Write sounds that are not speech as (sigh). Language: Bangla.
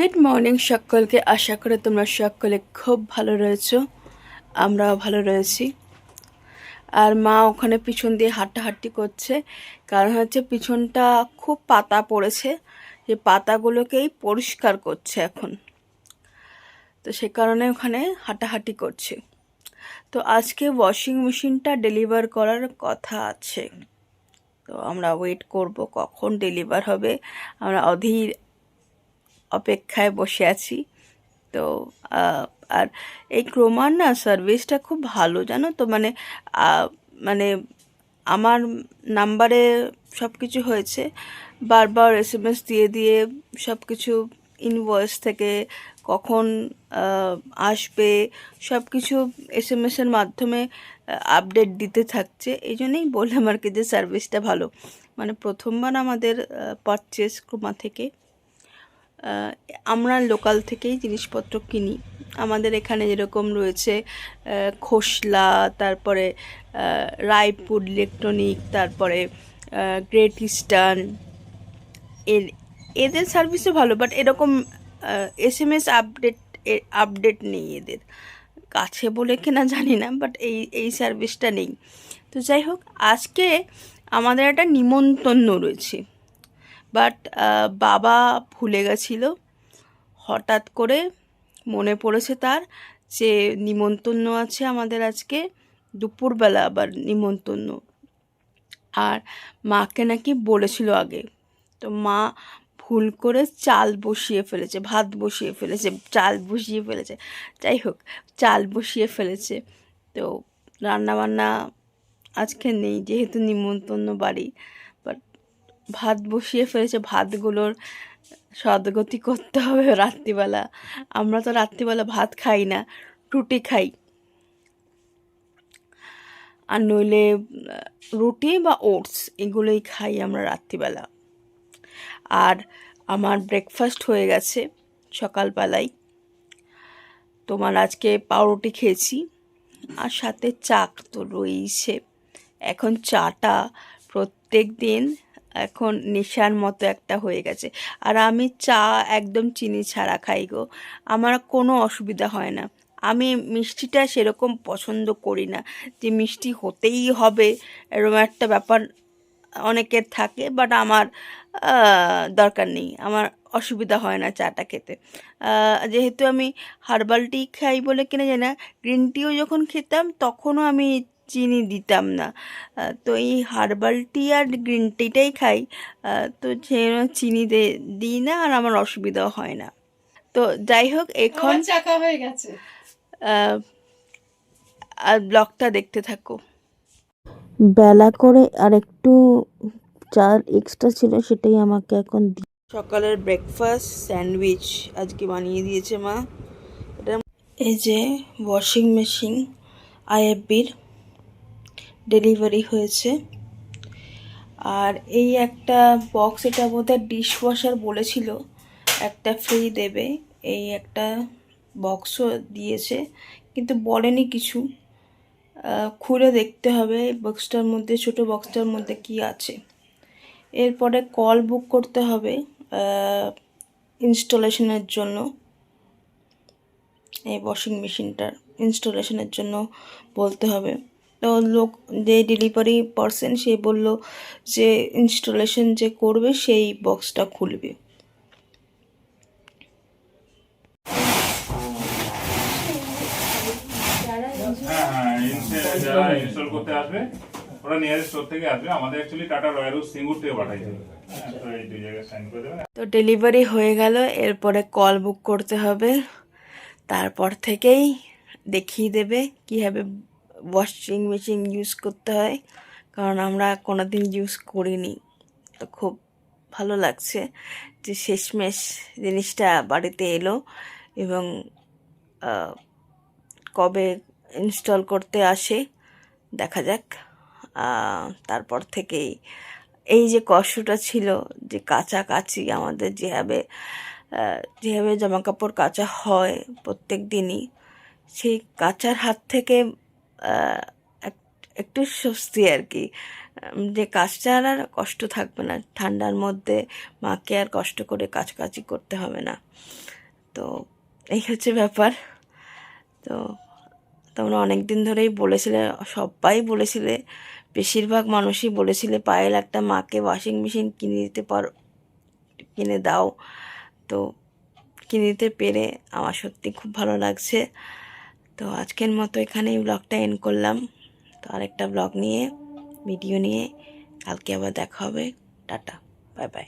গুড মর্নিং সকলকে। আশা করে তোমরা সকলে খুব ভালো রয়েছো। আমরাও ভালো রয়েছি। আর মা ওখানে পিছন দিয়ে হাঁটাহাঁটি করছে। কারণ হচ্ছে পিছনটা খুব পাতা পড়েছে। যে পাতাগুলোকেই পরিষ্কার করছে এখন। তো সে কারণে ওখানে হাঁটাহাঁটি করছে। তো আজকে ওয়াশিং মেশিনটা ডেলিভার করার কথা আছে। তো আমরা ওয়েট করব কখন ডেলিভার হবে। আমরা অধীর অপেক্ষায় বসে আছি। তো আর এই ক্রোমার না সার্ভিসটা খুব ভালো, জানো তো? মানে মানে আমার নাম্বারে সব কিছু হয়েছে। বারবার এস এম এস দিয়ে দিয়ে সব কিছু ইনভয়েস থেকে কখন আসবে সব কিছু এস এম এসের মাধ্যমে আপডেট দিতে থাকছে। এই জন্যই বললাম আর কি যে সার্ভিসটা ভালো। মানে প্রথমবার আমাদের পারচেস ক্রোমা থেকে। আমরা লোকাল থেকেই জিনিসপত্র কিনি। আমাদের এখানে যেরকম রয়েছে খোসলা, তারপরে রায়পুর ইলেকট্রনিক তারপরে গ্রেট ইস্টার্ন এর, এদের সার্ভিসও ভালো বাট এরকম S M S update update নেই এদের। কাছে বলে কিনা জানি না বাট এই এই সার্ভিসটা নেই। তো যাই হোক, আজকে আমাদের একটা নিমন্ত্রণ রয়েছে। বাট বাবা ভুলে গেছিল। হঠাৎ করে মনে পড়েছে তার যে নিমন্তন্ন আছে আমাদের আজকে। দুপুরবেলা আবার নিমন্তন্ন আর মাকে নাকি বলেছিল আগে। তো মা ভুল করে চাল বসিয়ে ফেলেছে, ভাত বসিয়ে ফেলেছে, চাল বসিয়ে ফেলেছে। যাই হোক, চাল বসিয়ে ফেলেছে। তো রান্নাবান্না আজকে নেই, যেহেতু নিমন্তন্ন বাড়ি। ভাত বসিয়ে ফেলেছে, ভাতগুলোর সদগতি করতে হবে (laughs) রাত্রিবেলা। আমরা তো রাত্রিবেলা ভাত খাই না, রুটি খাই। আর নইলে রুটি বা ওটস এগুলোই খাই আমরা রাত্রিবেলা। আর আমার ব্রেকফাস্ট হয়ে গেছে সকালবেলায়। তোমার আজকে পাউরুটি খেয়েছি, আর সাথে চা তো রয়েছে এখন চাটা প্রত্যেক দিন এখন নেশার মতো একটা হয়ে গেছে। আর আমি চা একদম চিনি ছাড়া খাই গো। আমার কোনো অসুবিধা হয় না। আমি মিষ্টিটা সেরকম পছন্দ করি না। যে মিষ্টি হতেই হবে এরকম একটা ব্যাপার অনেকের থাকে বাট আমার দরকার নেই। আমার অসুবিধা হয় না চাটা খেতে। যেহেতু আমি হার্বাল টি খাই বলে কিনা জানি না গ্রিন টিও যখন খেতাম, তখনও আমি চিনি দিতাম না। তো এই হার্বাল টি আর গ্রিন টিটাই খাই। আহ, তো সে চিনি দে দিই না আর আমার অসুবিধাও হয় না। তো যাই হোক এখন চাকা হয়ে গেছে। আহ, আর ব্লগটা দেখতে থাকো। বেলা করে আর একটু চাল এক্সট্রা ছিল সেটাই আমাকে এখন সকালের ব্রেকফাস্ট স্যান্ডউইচ আজকে বানিয়ে দিয়েছে মা। এটা এই যে ওয়াশিং মেশিন আইএফবির। ডেলিভারি হয়েছে। আর এই একটা বক্স এটা বোধহয় ডিশ ওয়াশার বলেছিল, একটা ফ্রি দেবে। এই একটা বক্সও দিয়েছে, কিন্তু বলেনি কিছু। খুলে দেখতে হবে বক্সটার মধ্যে, ছোট বক্সটার মধ্যে কি আছে। এরপরে কল বুক করতে হবে ইনস্টলেশনের জন্য। এই ওয়াশিং মেশিনটার ইনস্টলেশনের জন্য বলতে হবে। তো লোক যে ডেলিভারি পার্সন সে বলল যে ইনস্টলেশন যে করবে সেই বক্সটা খুলবে। ইনস্টল যারা ইনস্টল করতে আসবে ওরা নিয়ারেস্ট স্টোর থেকে আসবে আমাদের অ্যাকচুয়ালি টাটা রয়্যাল সিঙ্গুর থেকে পাঠাইছে তো এই দুই জায়গায় সাইন করে দেবেন তো ডেলিভারি হয়ে গেল এরপরে কল বুক করতে হবে। তারপর থেকেই দেখিয়ে দেবে কীভাবে ওয়াশিং মেশিন ইউজ করতে হয়, কারণ আমরা কোনোদিন ইউজ করিনি। তো খুব ভালো লাগছে যে শেষমেশ জিনিসটা বাড়িতে এলো এবং কবে ইনস্টল করতে আসে, দেখা যাক। তারপর থেকেই এই যে কষ্টটা ছিল যে কাচাকাচি আমাদের যেভাবে যেভাবে জামা কাপড় কাচা হয় প্রত্যেক দিনই, সেই কাচার হাত থেকে একটু স্বস্তি আর কি। যে কাজটা আর আর কষ্ট থাকবে না। ঠান্ডার মধ্যে মাকে আর কষ্ট করে কাছাকাছি করতে হবে না। তো এই হচ্ছে ব্যাপার। তো তোমরা অনেক দিন ধরেই বলেছিলে, সবাই বলেছিলে, বেশিরভাগ মানুষই বলেছিলে, পায়েল একটা মাকে ওয়াশিং মেশিন কিনে দিতে পারো, কিনে দাও। তো কিনে দিতে পেরে আমার সত্যি খুব ভালো লাগছে। তো আজকের মতো এখানেই ব্লগটা এন্ড করলাম। তো আরেকটা ব্লগ নিয়ে ভিডিও নিয়ে, কালকে আবার দেখা হবে। Tata bye bye